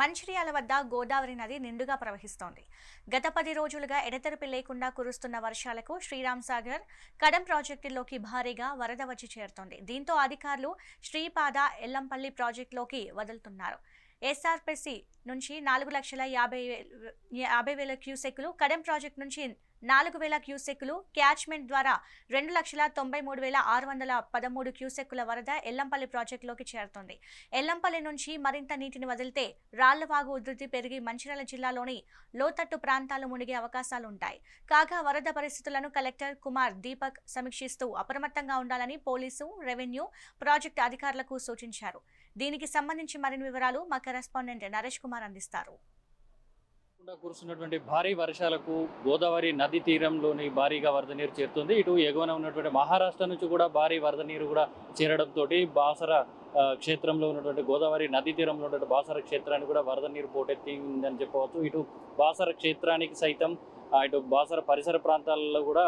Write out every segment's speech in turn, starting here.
మంచిర్యాల వద్ద గోదావరి నది నిండుగా ప్రవహిస్తోంది. గత పది రోజులుగా ఎడతెరిపి లేకుండా కురుస్తున్న వర్షాలకు శ్రీరామ్ సాగర్ కడం ప్రాజెక్టులోకి భారీగా వరద వచ్చి చేరుతోంది. దీంతో అధికారులు శ్రీపాద ఎల్లంపల్లి ప్రాజెక్టులోకి వదులుతున్నారు. ఎస్ఆర్పిసి నుంచి నాలుగు లక్షల యాభై యాభై వేల క్యూసెక్లు కడెం ప్రాజెక్ట్ నుంచి నాలుగు వేల క్యూసెక్కులు క్యాచ్మెంట్ ద్వారా రెండు లక్షల తొంభై మూడు వేల ఆరు వందల పదమూడు క్యూసెక్కుల వరద ఎల్లంపల్లి ప్రాజెక్టులోకి చేరుతోంది. ఎల్లంపల్లి నుంచి మరింత నీటిని వదిలితే రాళ్ళవాగు ఉధృతి పెరిగి మంచిర్యాల జిల్లాలోని లోతట్టు ప్రాంతాలు మునిగే అవకాశాలు ఉంటాయి కాగా వరద పరిస్థితులను కలెక్టర్ కుమార్ దీపక్ సమీక్షిస్తూ అప్రమత్తంగా ఉండాలని పోలీసు రెవెన్యూ ప్రాజెక్టు అధికారులకు సూచించారు. దీనికి సంబంధించి మరిన్ని వివరాలు మా కరెస్పాండెంట్ నరేష్ కుమార్ అందిస్తారు. కూడా కురుస్తున్నటువంటి భారీ వర్షాలకు గోదావరి నది తీరంలోని భారీగా వరద నీరు చేరుతుంది. ఇటు ఎగువన ఉన్నటువంటి మహారాష్ట్ర నుంచి కూడా భారీ వరద నీరు కూడా చేరడంతో బాసర క్షేత్రంలో ఉన్నటువంటి గోదావరి నది తీరంలో ఉన్నటువంటి బాసర క్షేత్రానికి కూడా వరద నీరు పోటెత్తిందని చెప్పవచ్చు. ఇటు బాసర క్షేత్రానికి సైతం ఇటు బాసర పరిసర ప్రాంతాలలో కూడా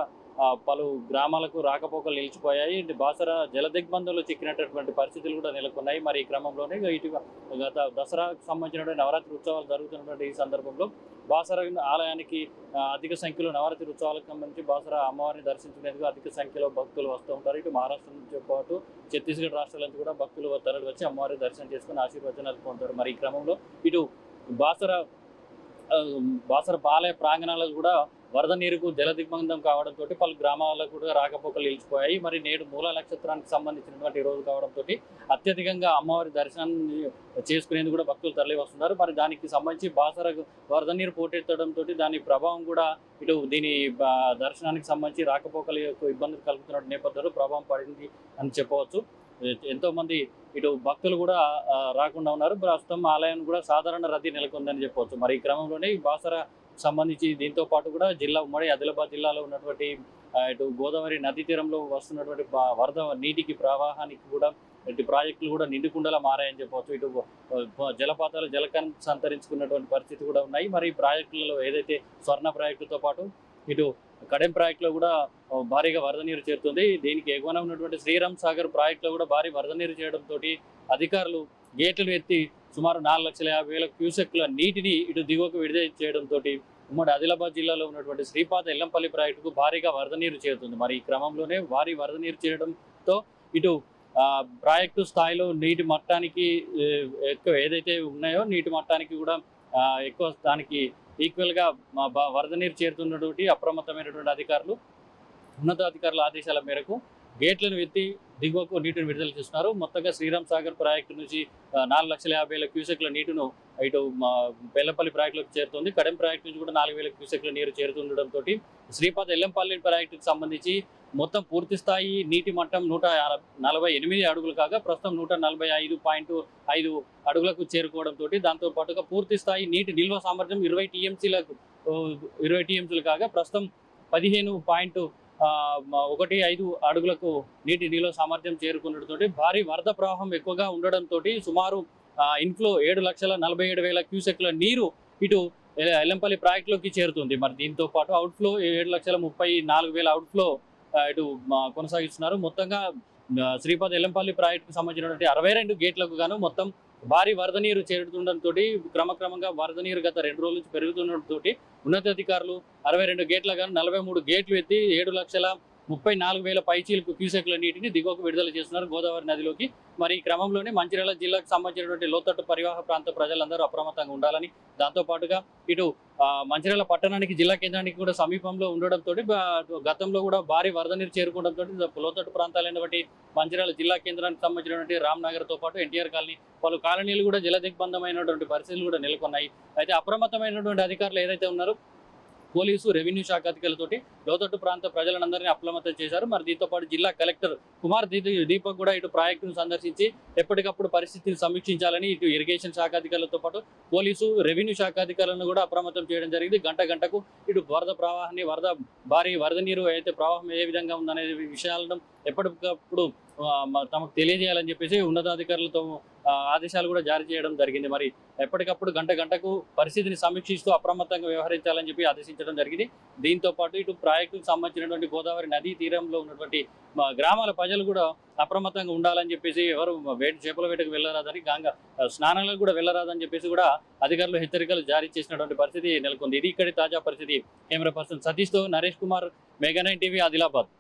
పలు గ్రామాలకు రాకపోకలు నిలిచిపోయాయి. ఇటు జల జలదిగ్బంధంలో చిక్కినటువంటి పరిస్థితులు కూడా నెలకొన్నాయి. మరి ఈ క్రమంలోనే ఇటు గత దసరాకు సంబంధించినటువంటి నవరాత్రి ఉత్సవాలు జరుగుతున్నటువంటి ఈ సందర్భంలో బాసర ఆలయానికి అధిక సంఖ్యలో నవరాత్రి ఉత్సవాలకు సంబంధించి బాసర అమ్మవారిని దర్శించుకునేందుకు అధిక సంఖ్యలో భక్తులు వస్తూ ఉంటారు. ఇటు మహారాష్ట్ర నుంచి పాటు ఛత్తీస్గఢ్ రాష్ట్రాల నుంచి కూడా భక్తులు తరలి వచ్చి అమ్మవారిని దర్శనం చేసుకుని ఆశీర్వచనాలు పొందుతారు. మరి ఈ క్రమంలో ఇటు బాసర బాసర ఆలయ ప్రాంగణాలకు కూడా వరద నీరుకు జల దిగ్బంధం కావడంతో పలు గ్రామాలకు కూడా రాకపోకలు నిలిచిపోయాయి. మరి నేడు మూల నక్షత్రానికి సంబంధించినటువంటి రోజు కావడంతో అత్యధికంగా అమ్మవారి దర్శనాన్ని చేసుకునేందుకు కూడా భక్తులు తరలి వస్తున్నారు. మరి దానికి సంబంధించి బాసర వరద నీరు పోటెత్తడంతో దాని ప్రభావం కూడా ఇటు దీని దర్శనానికి సంబంధించి రాకపోకలు యొక్క ఇబ్బందులు కలుగుతున్న నేపథ్యంలో ప్రభావం పడింది అని చెప్పవచ్చు. ఎంతో మంది ఇటు భక్తులు కూడా రాకుండా ఉన్నారు. ప్రస్తుతం ఆలయం కూడా సాధారణ రద్దీ నెలకొందని చెప్పవచ్చు. మరి ఈ క్రమంలోనే ఈ బాసర సంబంధించి దీంతో పాటు కూడా జిల్లా ఉమ్మడి ఆదిలాబాద్ జిల్లాలో ఉన్నటువంటి ఇటు గోదావరి నదీ తీరంలో వస్తున్నటువంటి వరద నీటికి ప్రవాహానికి కూడా ఇటు ప్రాజెక్టులు కూడా నిండుకుండలా మారాయని చెప్పవచ్చు. ఇటు జలపాతాలు జలకం సంతరించుకున్నటువంటి పరిస్థితి కూడా ఉన్నాయి. మరి ఈ ప్రాజెక్టులలో ఏదైతే స్వర్ణ ప్రాజెక్టుతో పాటు ఇటు కడెం ప్రాజెక్టులో కూడా భారీగా వరద నీరు చేరుతుంది. దీనికి ఎగువన ఉన్నటువంటి శ్రీరామ్ సాగర్ ప్రాజెక్టులో కూడా భారీ వరద నీరు చేయడంతో అధికారులు గేట్లు ఎత్తి సుమారు నాలుగు లక్షల యాభై వేల క్యూసెక్ల నీటిని ఇటు దిగువకు విడుదల చేయడంతో ఉమ్మడి ఆదిలాబాద్ జిల్లాలో ఉన్నటువంటి శ్రీపాద ఎల్లంపల్లి ప్రాజెక్టుకు భారీగా వరద నీరు చేరుతుంది. మరి ఈ క్రమంలోనే భారీ వరద నీరు చేయడంతో ఇటు ప్రాజెక్టు స్థాయిలో నీటి మట్టానికి ఎక్కువ ఏదైతే ఉన్నాయో నీటి మట్టానికి కూడా ఎక్కువ దానికి ఈక్వల్గా వరద నీరు చేరుతున్నటువంటి అప్రమత్తమైనటువంటి అధికారులు ఉన్నతాధికారుల ఆదేశాల మేరకు గేట్లను ఎత్తి దిగువకు నీటిని విడుదల చేస్తున్నారు. మొత్తంగా శ్రీరామ్ సాగర్ ప్రాజెక్టు నుంచి నాలుగు లక్షల యాభై వేల క్యూసెక్ల నీటిను ఇటు బెల్లంపల్లి ప్రాజెక్టులోకి చేరుతుంది. కడెం ప్రాజెక్టు నుంచి కూడా నాలుగు వేల క్యూసెక్ల నీరు చేరుతుండడంతో శ్రీపాద ఎల్లంపల్లి ప్రాజెక్టుకు సంబంధించి మొత్తం పూర్తి స్థాయి నీటి మట్టం నూట నలభై ఎనిమిది అడుగులు కాగా ప్రస్తుతం నూట నలభై ఐదు పాయింట్ ఐదు అడుగులకు చేరుకోవడంతో దాంతో పాటుగా పూర్తి స్థాయి నీటి నిల్వ సామర్థ్యం ఇరవై టీఎంసీలకు ఇరవై టీఎంసీలు కాగా ప్రస్తుతం పదిహేను పాయింట్ ఒకటి ఐదు అడుగులకు నీటి నిల్వ సామర్థ్యం చేరుకున్నతో భారీ వరద ప్రవాహం ఎక్కువగా ఉండడంతో సుమారు ఇంట్లో ఇన్ఫ్లో ఏడు లక్షల నలభై ఏడు వేల క్యూసెక్ల నీరు ఇటు ఎల్లంపల్లి ప్రాజెక్టులోకి చేరుతుంది. మరి దీంతో పాటు అవుట్ఫ్లో ఏడు లక్షల ముప్పై నాలుగు వేల అవుట్ఫ్లో ఇటు కొనసాగిస్తున్నారు. మొత్తంగా శ్రీపాద్ ఎల్లంపల్లి ప్రాజెక్టుకు సంబంధించినటువంటి అరవై రెండు గేట్లకు గాను మొత్తం భారీ వరద నీరు చేరుతుండటంతో క్రమక్రమంగా వరద నీరు గత రెండు రోజుల నుంచి పెరుగుతుండటంతో ఉన్నతాధికారులు అరవై రెండు గేట్ల కానీ నలభై మూడు గేట్లు ఎత్తి ఏడు లక్షల ముప్పై నాలుగు వేల పైచీలకు క్యూసెక్ల నీటిని దిగువకు విడుదల చేస్తున్నారు గోదావరి నదిలోకి. మరి ఈ క్రమంలోనే మంచిర్యాల జిల్లాకు సంబంధించినటువంటి లోతట్టు పరివాహ ప్రాంత ప్రజలందరూ అప్రమత్తంగా ఉండాలని దాంతో పాటుగా ఇటు మంచిర్యాల పట్టణానికి జిల్లా కేంద్రానికి కూడా సమీపంలో ఉండడంతో గతంలో కూడా భారీ వరద నీరు చేరుకోవడంతో లోతట్టు ప్రాంతాలైనటువంటి మంచిర్యాల జిల్లా కేంద్రానికి సంబంధించినటువంటి రామ్ నగర్తో పాటు ఎన్టీఆర్ కాలనీ పలు కాలనీలు కూడా జల దిగ్బంధమైనటువంటి పరిస్థితులు కూడా నెలకొన్నాయి. అయితే అప్రమత్తమైనటువంటి అధికారులు ఏదైతే ఉన్నారో పోలీసు రెవెన్యూ శాఖ అధికారులతోటి లోతట్టు ప్రాంత ప్రజలందరినీ అప్రమత్తం చేశారు. మరి దీంతో పాటు జిల్లా కలెక్టర్ కుమార్ దీపక్ కూడా ఇటు ప్రాజెక్టును సందర్శించి ఎప్పటికప్పుడు పరిస్థితిని సమీక్షించాలని ఇటు ఇరిగేషన్ శాఖ అధికారులతో పాటు పోలీసు రెవెన్యూ శాఖ అధికారులను కూడా అప్రమత్తం చేయడం జరిగింది. గంట గంటకు ఇటు వరద ప్రవాహాన్ని వరద భారీ వరద నీరు అయితే ప్రవాహం ఏ విధంగా ఉందనే విషయాలను ఎప్పటికప్పుడు తమకు తెలియజేయాలని చెప్పేసి ఉన్నతాధికారులతో ఆదేశాలు కూడా జారీ చేయడం జరిగింది. మరి ఎప్పటికప్పుడు గంట గంటకు పరిస్థితిని సమీక్షిస్తూ అప్రమత్తంగా వ్యవహరించాలని చెప్పి ఆదేశించడం జరిగింది. దీంతో పాటు ఇటు ప్రాజెక్టుకు సంబంధించినటువంటి గోదావరి నదీ తీరంలో ఉన్నటువంటి గ్రామాల ప్రజలు కూడా అప్రమత్తంగా ఉండాలని చెప్పేసి ఎవరు వేట చేపల వేటకు వెళ్ళరాదని గంగ స్నానాలకు కూడా వెళ్ళరాదని చెప్పేసి కూడా అధికారులు హెచ్చరికలు జారీ చేసినటువంటి పరిస్థితి నెలకొంది. ఇది ఇక్కడి తాజా పరిస్థితి. Camera person సతీష్తో Naresh Kumar mega nine TV Adilabad.